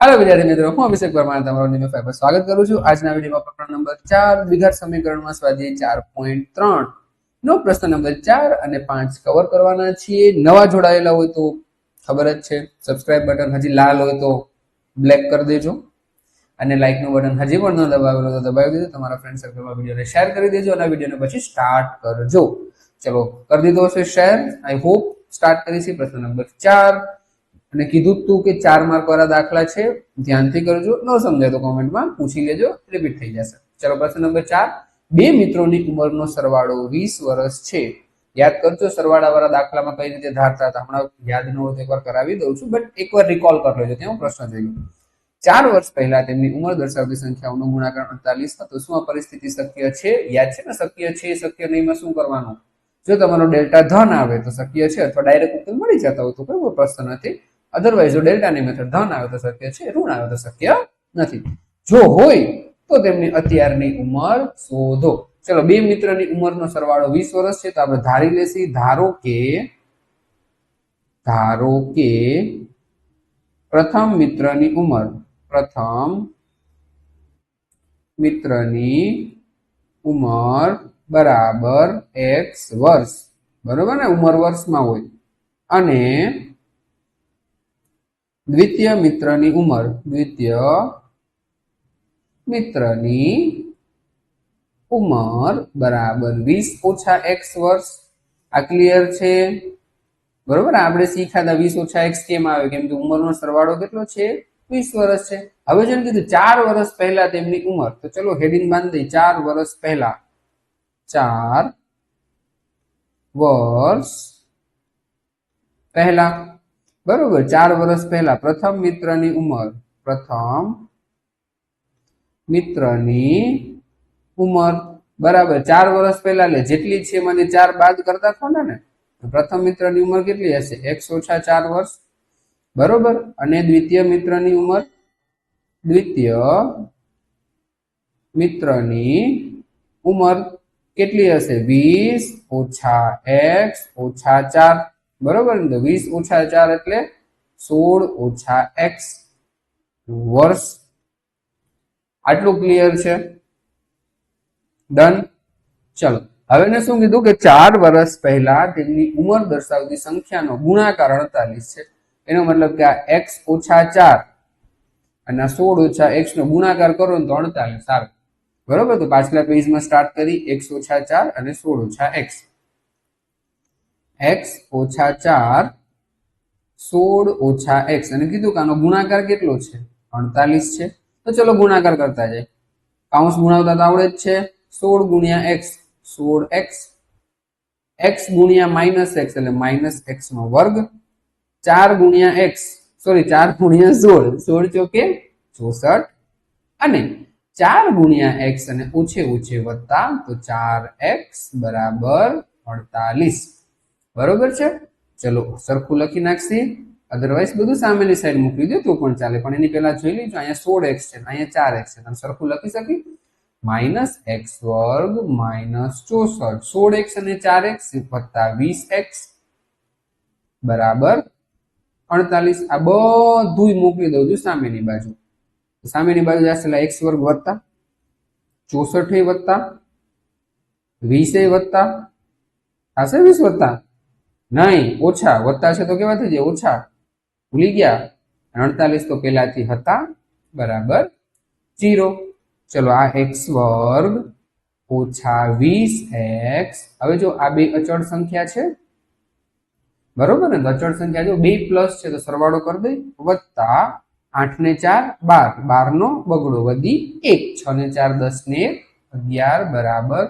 હાલો વિદ્યાર્થી મિત્રો, હું અભિષેક પરમાર તમારો નિયમિત ફાઈવ પર સ્વાગત કરું છું. આજના વિડીયોમાં પ્રકરણ નંબર ચાર, દ્વિઘાત સમીકરણમાં સ્વાધ્યાય ચાર પોઈન્ટ ત્રણ. નો પ્રશ્ન નંબર ચાર અને પાંચ કવર કરવાના છીએ. નવા જોડાયેલા હોય તો ખબર જ છે. સબસ્ક્રાઇબ બટન હજી લાલ હોય તો બ્લેક કરી દેજો. અને લાઇકનું બટન હજી પણ ન દબાવેલો તો દબાવી દેજો. તમારા ફ્રેન્ડ સર્કલમાં વિડીયોને શેર કરી દેજો અને વિડીયોને પછી સ્ટાર્ટ કરજો. ચલો, કરી દીધો હશે શેર આઈ હોપ સ્ટાર્ટ કરીશું પ્રશ્ન નંબર ચાર. અને કીધું તું કે ચાર માર્ક વાળા દાખલા છે, ધ્યાનથી કરજો. ન સમજાય તો કોમેન્ટમાં પૂછી લેજો રિપીટ થઈ જશે. ચલો, પ્રશ્ન નંબર ચાર. બે મિત્રોની ઉંમરનો સરવાળો વીસ વર્ષ છે. યાદ કરજો, સરવાળા વાળા દાખલામાં કઈ રીતે ધારતા હતા? હમણાં યાદ ન હોય તો એકવાર કરાવી દઉં છું બટ એકવાર રિકોલ કરી લેજો, ત્યાં પ્રશ્ન થઈ ગયો. ચાર વર્ષ પહેલા તેમની ઉંમર દર્શાવતી સંખ્યાઓનો ગુણાકાર અડતાલીસ હતો. શું આ પરિસ્થિતિ શક્ય છે? યાદ છે ને શક્ય છે, શક્ય નહીંમાં શું કરવાનું? જો તમારો ડેલ્ટા ધન આવે તો શક્ય છે, અથવા ડાયરેક્ટ ઉકેલ મળી જતા હોય તો કોઈ પ્રશ્ન નથી. અધરવાઇઝ જો ડેલ્ટાની મેથડ ધન આવે શક્ય છે, ઋણ આવે તો શક્ય નથી. જો હોય, તો તેમની અત્યારની ઉંમર શોધો. ચલો, બે મિત્રની ઉંમરનો સરવાળો વીસ વર્ષ છે, તો આપણે ધારી લેશી, ધારો કે ધારો કે પ્રથમ મિત્રની ઉંમર, પ્રથમ મિત્રની ઉંમર બરાબર એક્સ વર્ષ. બરોબર ને? ઉંમર વર્ષમાં હોય. અને દ્વિતીય મિત્રની ઉંમર. દ્વિતીય મિત્રની ઉંમર બરાબર વીસ ઓછા એક્સ વર્ષ. આ ક્લિયર છે? બરોબર? આપણે શીખ્યા વીસ ઓછા એક્સ કેમ આવે? કેમ કે ઉંમરનો સરવાળો કેટલો છે? વીસ વર્ષ છે. હવે જેમ કીધું, ચાર વર્ષ પહેલા તેમની ઉંમર. તો ચલો હેડિંગ બાંધી દઈએ. ચાર વર્ષ પહેલા. ચાર વર્ષ પહેલા. બરોબર, ચાર વર્ષ પહેલા. પ્રથમ મિત્રની ઉંમર. પ્રથમ મિત્રની ઉંમર. બરાબર, ચાર વર્ષ પહેલા એટલે જેટલી છે મને ચાર બાદ કરતા થો ને પ્રથમ મિત્રની ઉંમર કેટલી હશે? એક્સ ઓછા ચાર વર્ષ બરોબર, અને દ્વિતીય મિત્રની ઉંમર? દ્વિતીય મિત્રની ઉંમર કેટલી હશે? વીસ ઓછા એક્સ ઓછા ચાર. બરોબર? ને વીસ ઓછા ચાર એટલે સોળ ઓછા એક્સ વર્ષ. આટલું ક્લિયર છે? ડન ચલો, હવે ને શું કીધું કે ચાર વર્ષ પહેલા તેમની ઉંમર દર્શાવતી સંખ્યાનો ગુણાકાર અડતાલીસ છે. એનો મતલબ કે આ એક્સ ઓછા ચાર અને આ સોળ ઓછા એક્સ નો ગુણાકાર કરો ને તો અડતાલીસ આવે. બરોબર? તો પાછલા પેજમાં સ્ટાર્ટ કરી, એક્સ ઓછા ચાર અને સોળ ઓછા એક્સ. એક્સ ઓછા ચાર સોળ ઓછા એક્સ અને કીધું કે આનો ગુણાકાર કેટલો છે? અડતાલીસ છે. તો ચલો ગુણાકાર કરતા જાય કાઉન્સ ગુણાવતા તો આવડે જ છે. સોળ ગુણ્યા એક્સ સોળ એક્સ એક્સ ગુણ્યા માઇનસ એક્સ એટલે માઇનસ એક્સ નો વર્ગ ચાર ગુણ્યા એક્સ સોરી ચાર ગુણ્યા સોળ. સોળ ચોકે ચોસઠ. અને ચાર ગુણ્યા એક્સ અને ઓછે ઓછે વત્તા તો ચાર એક્સ બરાબર અડતાલીસ. બરોબર છે? ચલો, સરખું લખી નાખશી. અધરવાઇઝ બધું સામેની સાઈડ મૂકી દો, તો પણ ચાલે. પણ એની પહેલા જોઈ લેજો, અહીંયા સોળ એક્સ છે, અહીંયા ચાર એક્સ છે. તમે સરખું લખી શકી? માઇનસ એક્સ વર્ગ માઇનસ ચોસઠ. સોળ એક્સ અને ચાર એક્સ વત્તા વીસ એક્સ બરાબર? અડતાલીસ. આ બધું મોકલી દઉં છું સામેની બાજુ. સામેની બાજુ જશે એક્સ વર્ગ વત્તા. ચોસઠ વત્તા. વીસે વત્તા. થશે વીસ વત્તા? નહીં, ઓછા. વત્તા છે તો કેવા થઈ જાય? ઓછા. ભૂલી ગયા. અડતાલીસ તો પેલાથી હતા. બરાબર. જીરો ચલો, આ એક્સ વર્ગ ઓછા વીસ એક્સ. હવે જો આ બે અચળ સંખ્યા છે, બરોબર ને? અચળ સંખ્યા જો બે પ્લસ છે, તો સરવાળો કરી દઈ. વત્તા આઠ ને ચાર, બાર. બાર નો બગડો વધી એક. છ ને ચાર, દસ ને અગિયાર, બરાબર.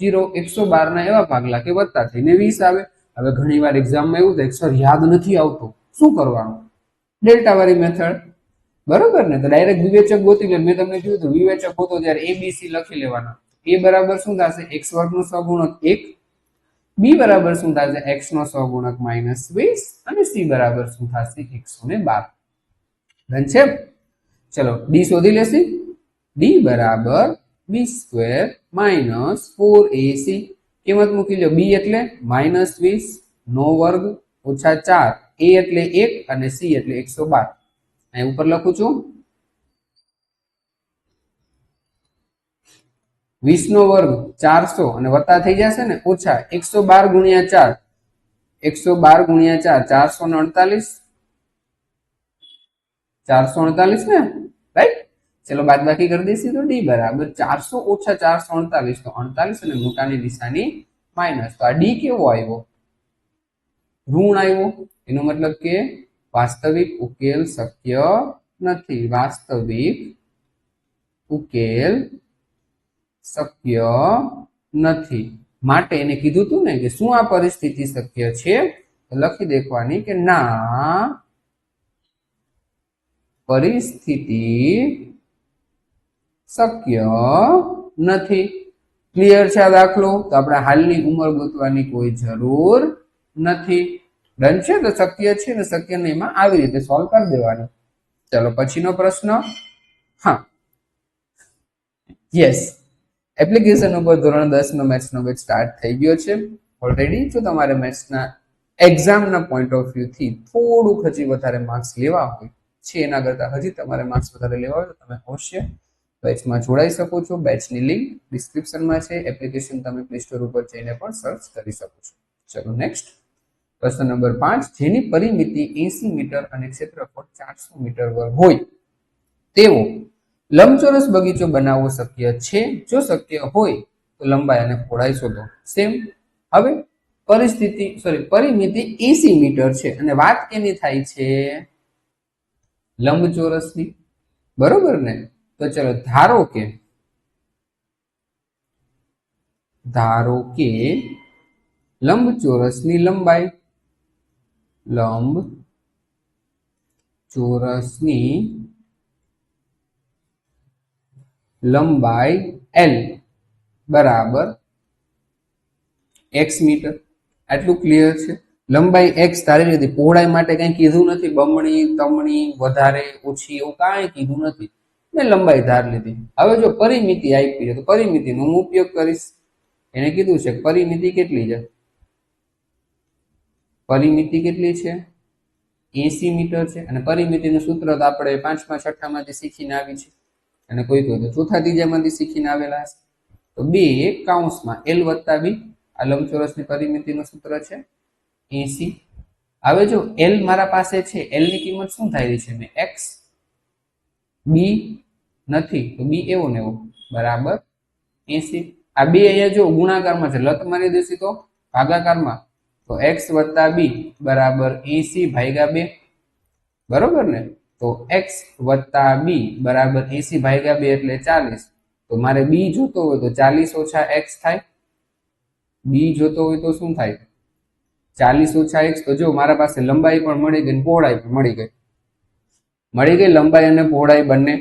જીરો એકસો બાર ના એવા ભાગલા કે વત્તા થઈને વીસ આવે. હવે ઘણી વાર એક્ઝામમાં એવું થાય સર યાદ નથી આવતો. શું કરવાનું? ડેલ્ટા વાળી મેથડ બરોબર ને? તો ડાયરેક્ટ વિવેચક ગોતી લે મેં તમને કીધું હતું, વિવેચક ગોતો ત્યારે એ બી લખી લેવાના. એ બરાબર શું થશે? એક્સ વર્ગનો સગુણક એક. બી બરાબર શું થશે? એક્સ નો સહગુણક માઇનસ વીસ. અને સી બરાબર શું થશે? એકસો ને બાર. ડન છે? ચલો ડી શોધી લેશી. ડી બરાબર B square minus four AC કિંમત મૂકી લો. બી એટલે માઇનસ વીસ, નો વર્ગ, ઓછા ચાર. એ એટલે એક અને સી એટલે એકસો બાર. અહીં ઉપર લખું છું. વીસ નો વર્ગ ચારસો અને વત્તા થઈ જશે ને? ઓછા એકસો બાર ગુણ્યા ચાર. એકસો બાર ગુણ્યા ચાર, ચારસો ને અડતાલીસ. ચારસો અડતાલીસ ને? ચલો બાદ બાકી કરી દઈશું તો ડી બરાબર ચારસો ઓછા ચારસો અડતાલીસ તો અડતાલીસ અને મોટાની નિશાની માઇનસ. તો આ ડી કેવો આવ્યો? ઋણ આવ્યો. એનો મતલબ કે વાસ્તવિક ઉકેલ શક્ય નથી. વાસ્તવિક ઉકેલ શક્ય નથી. માટે એને કીધું તું ને કે શું આ પરિસ્થિતિ શક્ય છે? લખી દેખવાની કે ના, પરિસ્થિતિ શક્ય નથી. ક્લિયર છે આ દાખલો? તો આપણે હાલની ઉંમર ગોતવાની કોઈ જરૂર નથી. ડન છે તો શક્ય છે ને શક્ય ને એમાં આવી રીતે સોલ્વ કરી દેવાનું. ચલો પછીનો પ્રશ્ન. હા. યસ એપ્લિકેશન ઉપર ધોરણ દસ નો મેથ્સ નો બેચ સ્ટાર્ટ થઈ ગયો છે. ઓલરેડી જો તમારે મેથ્સના એક્ઝામના પોઈન્ટ ઓફ વ્યૂ થી થોડુંક હજી વધારે માર્ક્સ લેવા હોય, છે એના કરતાં હજી તમારે માર્ક્સ વધારે લેવા હોય તો તમે અવશ્ય બેચમાં જોડાઈ શકો છો. બેચની લિંક ડિસ્ક્રિપ્શનમાં છે. એપ્લિકેશન તમે પ્લે સ્ટોર ઉપર જઈને પણ સર્ચ કરી શકો છો. ચલો નેક્સ્ટ પ્રશ્ન નંબર પાંચ. જેની પરિમિતિ એસી મીટર અને ક્ષેત્રફળ ચારસો મીટર વર્ગ હોય તેવો લંબચોરસ બગીચો બનાવવો શક્ય છે? જો શક્ય હોય, તો લંબાઈ અને પહોળાઈ શોધો. સેમ હવે પરિસ્થિતિ સોરી પરિમિતિ એસી મીટર છે. અને વાત કેની થાય છે? લંબચોરસની. બરોબર ને? તો ચલો ધારો કે ધારો કે લંબચોરસની લંબાઈ લંબ ચોરસની લંબાઈ એલ બરાબર એક્સ મીટર. આટલું ક્લિયર છે? લંબાઈ એક્સ તારી રીતે પહોળાઈ માટે કંઈ કીધું નથી, બમણી, તમણી, વધારે, ઓછી એવું કાંઈ કીધું નથી. મેં લંબાઈ ધાર લીધી. હવે જો પરિમિતિ આપી છે તો પરિમિતિનો હું ઉપયોગ કરીશ. એને કીધું છે કે પરિમિતિ કેટલી છે? પરિમિતિ કેટલી છે? એસી મીટર છે. અને પરિમિતિનું સૂત્ર તો આપણે પાંચમા, છઠ્ઠામાંથી શીખીને આવી છે. અને કોઈ કોઈ તો ચોથા, ત્રીજામાંથી શીખીને આવેલા હશે. તો બે કાઉન્સમાં એલ વત્તા બી આ લંબચોરસની પરિમિતિનું સૂત્ર છે એસી. હવે જો એલ મારા પાસે છે એલની કિંમત શું થાય છે? મેં એક્સ બી નથી, તો બી એવો ને એવો. બરાબર? એસી. આ બે અહીંયા જો ગુણાકારમાં છે, લત મારી દેશે તો ભાગાકારમાં. તો એક્સ વત્તા બી બરાબર એસી ભાગ્યા બે. બરોબર ને? તો એક્સ વત્તા બી બરાબર એસી ભાગ્યા બે એટલે ચાલીસ. તો મારે બી જોતો હોય તો ચાલીસ ઓછા એક્સ થાય. બી જોતો હોય તો શું થાય? ચાલીસ ઓછા એક્સ તો જો મારા પાસે લંબાઈ પણ મળી ગઈ પહોળાઈ પણ મળી ગઈ. મળી ગઈ લંબાઈ અને પહોળાઈ બંને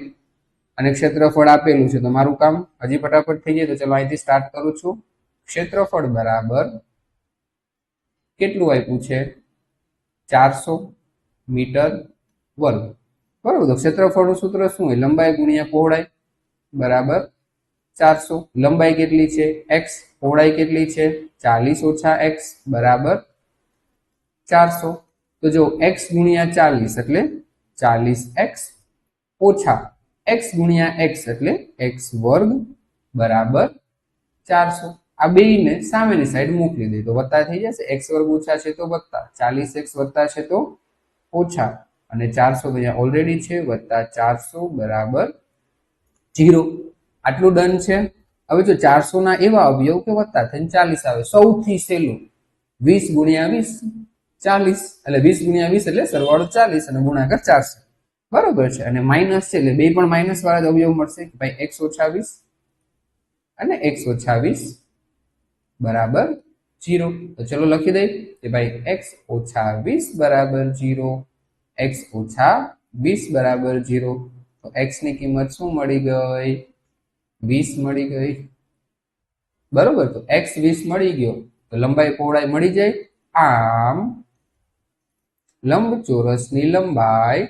અને ક્ષેત્રફળ આપેલું છે. તો મારું કામ હજી ફટાફટ થઈ જાય તો ચલો અહીંથી સ્ટાર્ટ કરું છું. ક્ષેત્રફળ બરાબર કેટલું આપ્યું છે? ચારસો મીટર વર્ગ. બરોબર, તો ક્ષેત્રફળનું સૂત્ર શું હોય? લંબાઈ ગુણ્યા પહોળાઈ. બરાબર, ચારસો. લંબાઈ કેટલી છે? એક્સ. પહોળાઈ કેટલી છે? ચાલીસ ઓછા એક્સ. બરાબર, ચારસો. તો જો એક્સ ગુણ્યા ચાલીસ એટલે ચાલીસ એક્સ ઓછા એક્સ ગુણ્યા એક્સ એટલે એક્સ વર્ગ બરાબર ચારસો. આ બેને સામેની સાઈડ મોકલી દે. તો વત્તા થઈ જશે. એક્સ વર્ગ ઓછા છે તો વત્તા. ચાલીસ એક્સ વત્તા છે તો ઓછા. અને ચારસો અહીંયા ઓલરેડી છે, વત્તા ચારસો બરાબર જીરો. આટલું ડન છે. હવે જો ચારસો ના એવા અવયવ કે વત્તા થઈને ચાલીસ આવે. સૌથી સહેલું વીસ ગુણ્યા વીસ ચાલીસ એટલે વીસ ગુણ્યા વીસ એટલે સરવાળો ચાલીસ અને ગુણાકાર ચારસો. બરોબર છે. અને માઇનસ છે એટલે બે પણ માઇનસ વાળા જ અવયવ મળશે. કે ભાઈ એકસો છાવીસ અને એકસો છાવીસ બરાબર જીરો તો ચલો લખી દઈએ કે ભાઈ એક્સ ઓછા વીસ બરાબર જીરો એક્સ ઓછા વીસ બરાબર જીરો તો એક્સની કિંમત શું મળી ગઈ? વીસ મળી ગઈ. બરોબર? તો એક્સ વીસ મળી ગયો. તો લંબાઈ પહોળાઈ મળી જાય. આમ લંબ ચોરસની લંબાઈ,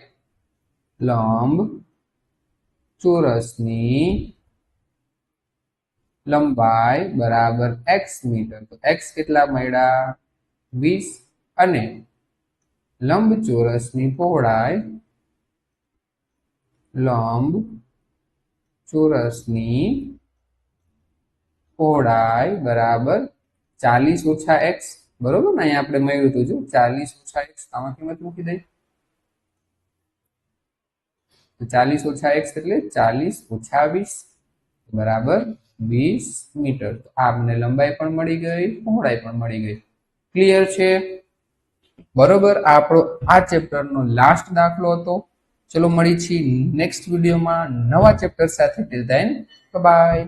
લંબ ચોરસની લંબાઈ બરાબર એક્સ મીટર. તો એક્સ કેટલા મળ્યા? વીસ. અને લંબ ચોરસની પહોળાઈ, લંબ ચોરસની પહોળાઈ બરાબર ચાલીસ ઓછા એક્સ બરોબર ને? અહીંયા આપણે મળ્યું હતું જો ચાલીસ ઓછા એક્સ આમાં કિંમત મૂકી દઈ ચાલીસ ઓછા એક્સ એટલે ચાલીસ ઓછા વીસ, બરાબર વીસ મીટર. તો આપને લંબાઈ પણ મળી ગઈ, પહોળાઈ પણ મળી ગઈ. ક્લિયર છે? બરોબર, આપણો આ ચેપ્ટરનો લાસ્ટ દાખલો હતો. ચલો મળી છીએ નેક્સ્ટ વિડીયોમાં નવા ચેપ્ટર સાથે. Till then by